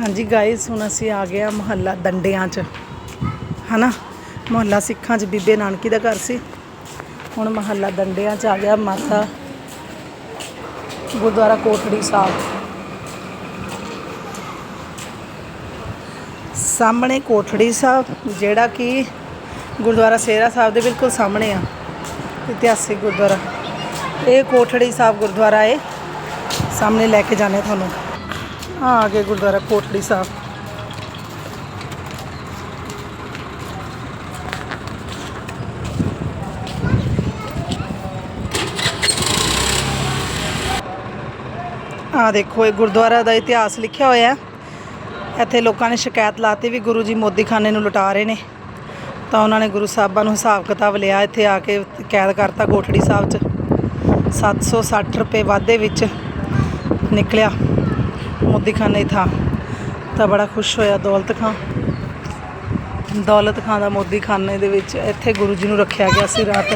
ਹਾਂਜੀ ਗਾਇਸ ਹੁਣ ਅਸੀਂ ਆ ਗਏ ਆ ਮੁਹੱਲਾ ਦੰਡਿਆਂ 'ਚ। ਹਨਾ? ਮੁਹੱਲਾ ਸਿੱਖਾਂ 'ਚ ਬੀਬੇ ਨਾਨਕੀ ਦਾ ਘਰ ਸੀ। ਹੁਣ ਮੁਹੱਲਾ ਦੰਡਿਆਂ 'ਚ ਆ ਗਿਆ ਮਾਤਾ ਗੁਰਦੁਆਰਾ ਕੋਠੜੀ ਸਾਹਿਬ। ਸਾਹਮਣੇ ਕੋਠੜੀ ਸਾਹਿਬ, ਜਿਹੜਾ ਕਿ ਗੁਰਦੁਆਰਾ ਸੇਰਾ ਸਾਹਿਬ ਦੇ ਬਿਲਕੁਲ ਸਾਹਮਣੇ ਆ, ਇਤਿਹਾਸਿਕ ਗੁਰਦੁਆਰਾ। ਇਹ ਕੋਠੜੀ ਸਾਹਿਬ ਗੁਰਦੁਆਰਾ ਹੈ ਸਾਹਮਣੇ ਲੈ ਕੇ ਜਾਣੇ ਤੁਹਾਨੂੰ। ਆ ਆ ਗਏ ਗੁਰਦੁਆਰਾ ਕੋਠੜੀ ਸਾਹਿਬ। ਆ ਦੇਖੋ, ਇਹ ਗੁਰਦੁਆਰਾ ਦਾ ਇਤਿਹਾਸ ਲਿਖਿਆ ਹੋਇਆ ਹੈ। ਇੱਥੇ ਲੋਕਾਂ ਨੇ ਸ਼ਿਕਾਇਤ ਲਾਤੀ ਵੀ ਗੁਰੂ ਜੀ ਮੋਦੀਖਾਨੇ ਨੂੰ ਲੁਟਾ ਰਹੇ ਨੇ। ਤਾਂ ਉਹਨਾਂ ਨੇ ਗੁਰੂ ਸਾਹਿਬਾਂ ਨੂੰ ਹਿਸਾਬ ਕਿਤਾਬ ਲਿਆ, ਇੱਥੇ ਆ ਕੇ ਕੈਦ ਕਰਤਾ ਕੋਠੜੀ ਸਾਹਿਬ 'ਚ। 760 ਰੁਪਏ ਵਾਧੇ ਵਿੱਚ ਨਿਕਲਿਆ। ਮੋਦੀਖਾਨੇ ਥਾਂ। ਤਾਂ ਬੜਾ ਖੁਸ਼ ਹੋਇਆ ਦੌਲਤ ਖਾਂ। ਦੌਲਤ ਖਾਂ ਦਾ ਮੋਦੀਖਾਨੇ ਦੇ ਵਿੱਚ ਇੱਥੇ ਗੁਰੂ ਜੀ ਨੂੰ ਰੱਖਿਆ ਗਿਆ ਸੀ ਰਾਤ।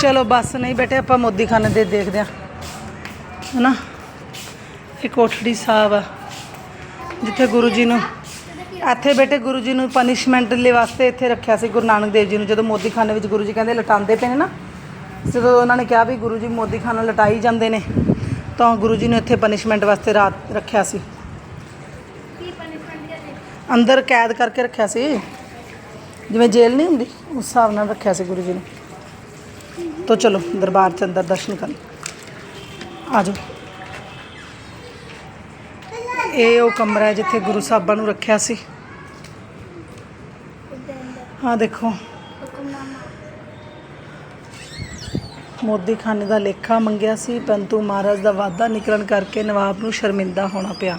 ਚਲੋ ਬਸ ਨਹੀਂ ਬੇਟੇ ਆਪਾਂ ਮੋਦੀਖਾਨੇ ਦੇ ਦੇਖਦੇ ਆ। ਹਨਾ? ਇਹ ਕੋਠੜੀ ਸਾਹਿਬ ਆ, ਜਿੱਥੇ ਗੁਰੂ ਜੀ ਨੂੰ ਇੱਥੇ ਬੇਟੇ ਗੁਰੂ ਜੀ ਨੂੰ ਪਨਿਸ਼ਮੈਂਟ ਲਈ ਵਾਸਤੇ ਇੱਥੇ ਰੱਖਿਆ ਸੀ ਗੁਰੂ ਨਾਨਕ ਦੇਵ ਜੀ ਨੂੰ। ਜਦੋਂ ਮੋਦੀਖਾਨੇ ਵਿੱਚ ਗੁਰੂ ਜੀ ਕਹਿੰਦੇ ਲਟਾਉਂਦੇ ਪਏ ਨੇ ਨਾ, ਜਦੋਂ ਉਹਨਾਂ ਨੇ ਕਿਹਾ ਵੀ ਗੁਰੂ ਜੀ ਮੋਦੀ ਖਾਨਾ ਲਟਾਈ ਜਾਂਦੇ ਨੇ ਤਾਂ ਗੁਰੂ ਜੀ ਨੂੰ ਇੱਥੇ ਪਨਿਸ਼ਮੈਂਟ ਵਾਸਤੇ ਰਾਤ ਰੱਖਿਆ ਸੀ। ਅੰਦਰ ਕੈਦ ਕਰਕੇ ਰੱਖਿਆ ਸੀ। ਜਿਵੇਂ ਜੇਲ੍ਹ ਨਹੀਂ ਹੁੰਦੀ ਉਸ ਹਿਸਾਬ ਨਾਲ ਰੱਖਿਆ ਸੀ ਗੁਰੂ ਜੀ ਨੂੰ। ਤੋ ਚਲੋ ਦਰਬਾਰ ਚ ਅੰਦਰ ਦਰਸ਼ਨ ਕਰਨ। ਆ ਜਾਓ। ਇਹ ਉਹ ਕਮਰਾ ਹੈ ਜਿੱਥੇ ਗੁਰੂ ਸਾਹਿਬਾਂ ਨੂੰ ਰੱਖਿਆ ਸੀ। ਆ ਦੇਖੋ। ਮੋਦੀ ਖਾਨੇ ਦਾ ਲੇਖਾ ਮੰਗਿਆ ਸੀ, ਪਰੰਤੂ ਮਹਾਰਾਜ ਦਾ ਵਾਅਦਾ ਨਿਕਲਣ ਕਰਕੇ ਨਵਾਬ ਨੂੰ ਸ਼ਰਮਿੰਦਾ ਹੋਣਾ ਪਿਆ।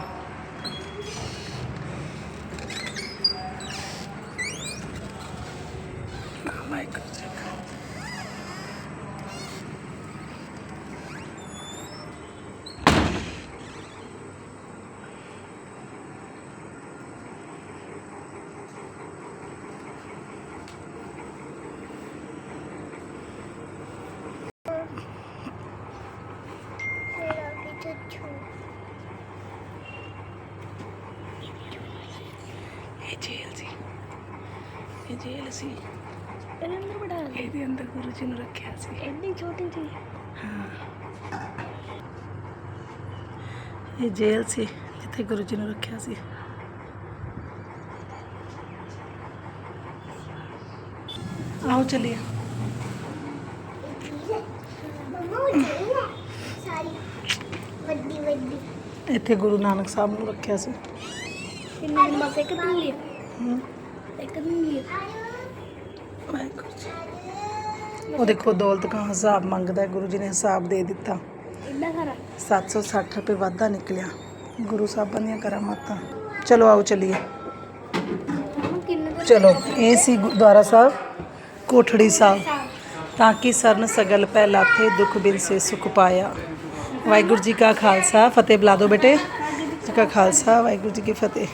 ਵਾਹਿਗੁਰੂ ਜੀ ਕਾ ਜੇਲ੍ਹ ਸੀ। ਇਹ ਜੇਲ੍ਹ ਸੀ। ਇਹਦੇ ਅੰਦਰ ਬੜਾ ਇਹਦੇ ਅੰਦਰ ਗੁਰੂ ਜੀ ਨੂੰ ਰੱਖਿਆ ਸੀ। ਇੰਨੀ ਛੋਟੀ ਜੀ ਇਹ ਜੇਲ੍ਹ ਸੀ ਜਿੱਥੇ ਗੁਰੂ ਜੀ ਨੂੰ ਰੱਖਿਆ ਸੀ। ਆਓ ਚਲਿਏ। ਇੱਥੇ ਗੁਰੂ ਨਾਨਕ ਸਾਹਿਬ ਨੂੰ ਰੱਖਿਆ ਸੀ। ਕਿੰਨੀ ਮਸੇ ਕਤੂਲੀ ਉਹ ਦੇਖੋ ਦੌਲਤ ਕਾ ਹਿਸਾਬ ਮੰਗਦਾ ਗੁਰੂ ਜੀ ਨੇ ਹਿਸਾਬ ਦੇ ਦਿੱਤਾ। ਇੰਨਾ ਖਰਾ 760 ਰੁਪਏ ਵਾਧਾ ਨਿਕਲਿਆ। ਗੁਰੂ ਸਾਹਿਬਾਂ ਦੀਆਂ ਕਰਾਮਾਤਾਂ। ਚਲੋ ਆਓ ਚਲੀਏ। ਚਲੋ ਇਹ ਸੀ ਗੁਰਦੁਆਰਾ ਸਾਹਿਬ ਕੋਠੜੀ ਸਾਹਿਬ। ਤਾਂ ਕਿ ਸਰਨ ਸਗਲ ਪੈ ਲਾਥੇ ਦੁੱਖ ਬਿਨ ਸੇ ਸੁਖ ਪਾਇਆ। ਵਾਹਿਗੁਰੂ ਜੀ ਕਾ ਖਾਲਸਾ ਫਤਿਹ ਬੁਲਾ ਦਿਓ ਬੇਟੇ। ਜੀ ਕਾ ਖਾਲਸਾ ਵਾਹਿਗੁਰੂ ਜੀ ਕੀ ਫਤਿਹ।